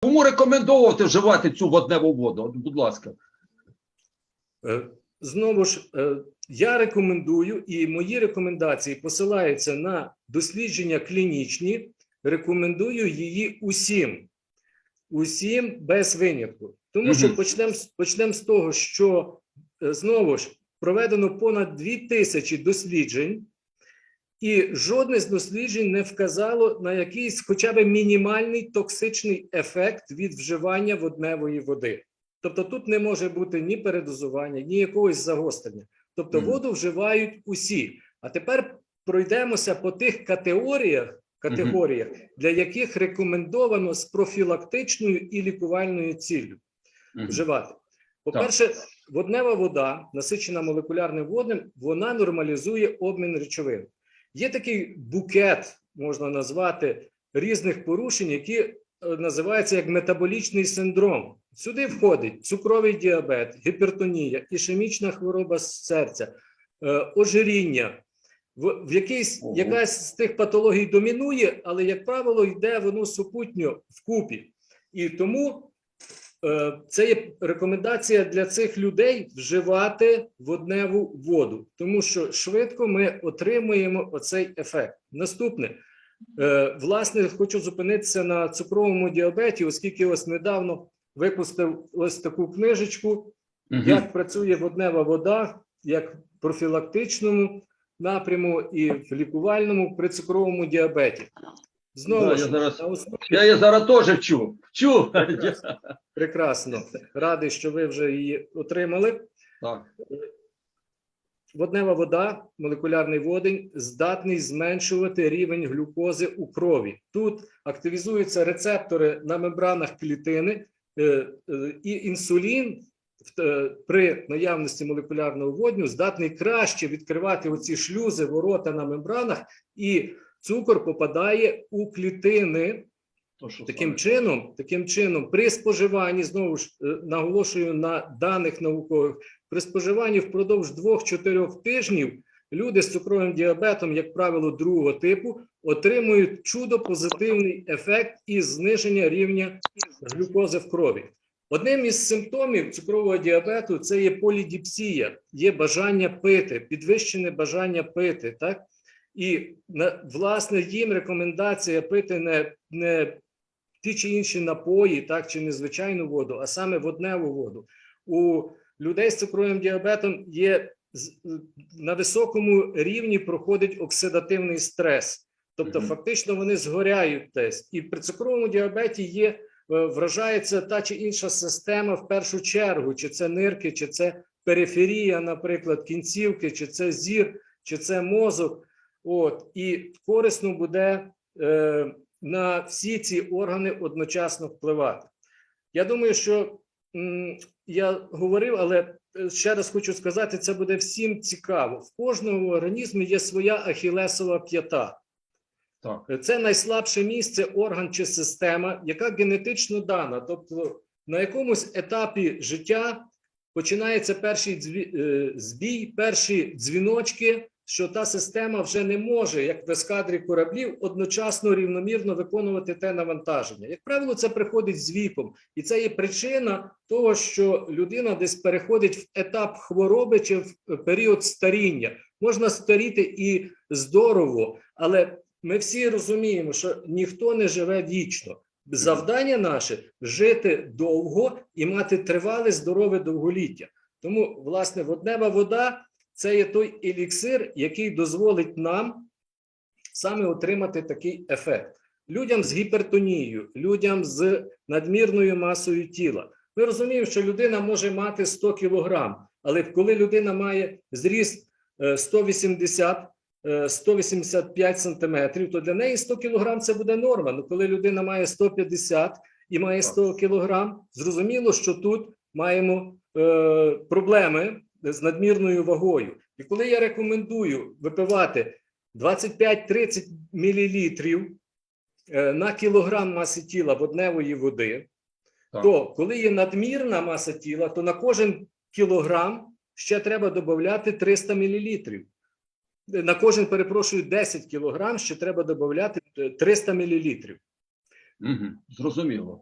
Кому рекомендовувати вживати цю водневу воду? От, Будь ласка. Е, Знову ж, е, я рекомендую, і мої рекомендації посилаються на дослідження клінічні. Рекомендую її усім, усім без винятку. Тому що почнемо почнем з того, що е, знову ж проведено понад дві тисячі досліджень, і жодне з досліджень не вказало на якийсь хоча б мінімальний токсичний ефект від вживання водневої води. Тобто тут не може бути ні передозування, ні якогось загострення. Тобто Мгм. воду вживають усі. А тепер пройдемося по тих категоріях, категоріях, для яких рекомендовано з профілактичною і лікувальною ціллю Мгм. вживати. По-перше, воднева вода, насичена молекулярним водним, вона нормалізує обмін речовин. Є такий букет, можна назвати, різних порушень, які е, називаються як метаболічний синдром. Сюди входить цукровий діабет, гіпертонія, ішемічна хвороба серця, е, ожиріння. В, якийсь, якась з тих патологій домінує, але, як правило, йде воно супутньо вкупі. І тому це є рекомендація для цих людей вживати водневу воду, тому що швидко ми отримуємо оцей ефект. Наступне, е, власне, хочу зупинитися на цукровому діабеті, оскільки ось недавно випустив ось таку книжечку, як працює воднева вода, як в профілактичному напряму і в лікувальному при цукровому діабеті. Знову Да, я ж, зараз- основі Я її зараз теж вчу. Вчу. Прекрасно. Радий, що ви вже її отримали. Так. Воднева вода, молекулярний водень, здатний зменшувати рівень глюкози у крові. Тут активізуються рецептори на мембранах клітини, е, е, і інсулін е, при наявності молекулярного водню здатний краще відкривати оці шлюзи, ворота на мембранах, і цукор попадає у клітини То, що Таким саме. чином, таким чином, при споживанні знову ж е, наголошую на даних наукових, при споживанні впродовж 2-4 тижнів люди з цукровим діабетом, як правило, другого типу, отримують чудо позитивний ефект із зниження рівня глюкози в крові. Одним із симптомів цукрового діабету це є полідіпсія, є бажання пити, підвищене бажання пити. Так? І власне їм рекомендація пити не, не ті чи інші напої, так чи незвичайну воду, а саме водневу воду. У людей з цукровим діабетом є на високому рівні проходить оксидативний стрес, тобто Мгм. фактично вони згоряють десь. І при цукровому діабеті є е, вражається та чи інша система в першу чергу, чи це нирки, чи це периферія, наприклад, кінцівки, чи це зір, чи це мозок. От і корисно буде е, на всі ці органи одночасно впливати. Я думаю, що м, я говорив, але е, ще раз хочу сказати, це буде всім цікаво. В кожному організмі є своя ахілесова п'ята. Так. Це найслабше місце, орган чи система, яка генетично дана. Тобто на якомусь етапі життя починається перший е, збій, перші дзвіночки, що та система вже не може, як в ескадрі кораблів, одночасно рівномірно виконувати те навантаження. Як правило, це приходить з віком, і це є причина того, що людина десь переходить в етап хвороби чи в період старіння. Можна старіти і здорово, але ми всі розуміємо, що ніхто не живе вічно. Завдання наше жити довго і мати тривале здорове довголіття. Тому, власне, воднева вода це є той еліксир, який дозволить нам саме отримати такий ефект. Людям з гіпертонією, людям з надмірною масою тіла. Ми розуміємо, що людина може мати 100 кілограм, але коли людина має зріст е, 180 е, 185 сантиметрів, то для неї 100 кілограм це буде норма. Ну, коли людина має 150 і має 100 кілограм, зрозуміло, що тут маємо е, проблеми з надмірною вагою. І коли я рекомендую випивати 25-30 мл е, на кілограм маси тіла водневої води, Так. то коли є надмірна маса тіла, то на кожен кілограм ще треба додати 300 мл. На кожен, перепрошую, 10 кілограм ще треба додати 300 мл. Мгм. Зрозуміло.